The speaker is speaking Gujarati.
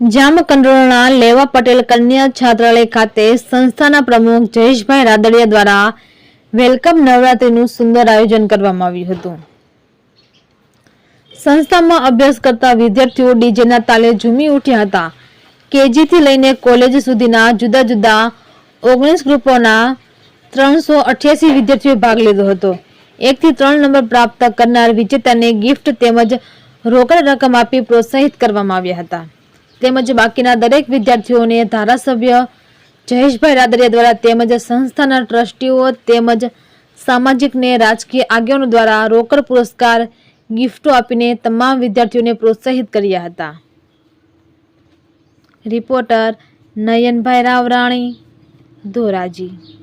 જામકંડોરણા લેવા પટેલ કન્યા છાત્રાલય ખાતે સંસ્થાના પ્રમુખ જયેશભાઈ રાદડિયા દ્વારા વેલકમ નવરાત્રીનું સુંદર આયોજન કરવામાં આવ્યું હતું. સંસ્થામાં અભ્યાસ કરતા વિદ્યાર્થીઓ ડીજેના તાલે ઝૂમી ઉઠ્યા હતા. કેજીથી લઈને કોલેજ સુધીના જુદા જુદા ઓગણીસ ગ્રુપોના ત્રણસો અઠ્યાસી વિદ્યાર્થીઓએ ભાગ લીધો હતો. એકથી ત્રણ નંબર પ્રાપ્ત કરનાર વિજેતાને ગિફ્ટ તેમજ રોકડ રકમ આપી પ્રોત્સાહિત કરવામાં આવ્યા હતા. તેમજ બાકીના દરેક વિદ્યાર્થીઓને ધારાસભ્ય જયેશભાઈ રાદરિયા દ્વારા તેમજ સંસ્થાના ટ્રસ્ટીઓ તેમજ સામાજિક ને રાજકીય આગેવાનો દ્વારા રોકડ પુરસ્કાર, ગિફ્ટો આપીને તમામ વિદ્યાર્થીઓને પ્રોત્સાહિત કર્યા હતા. રિપોર્ટર નયનભાઈ રાવરાણી, ધોરાજી.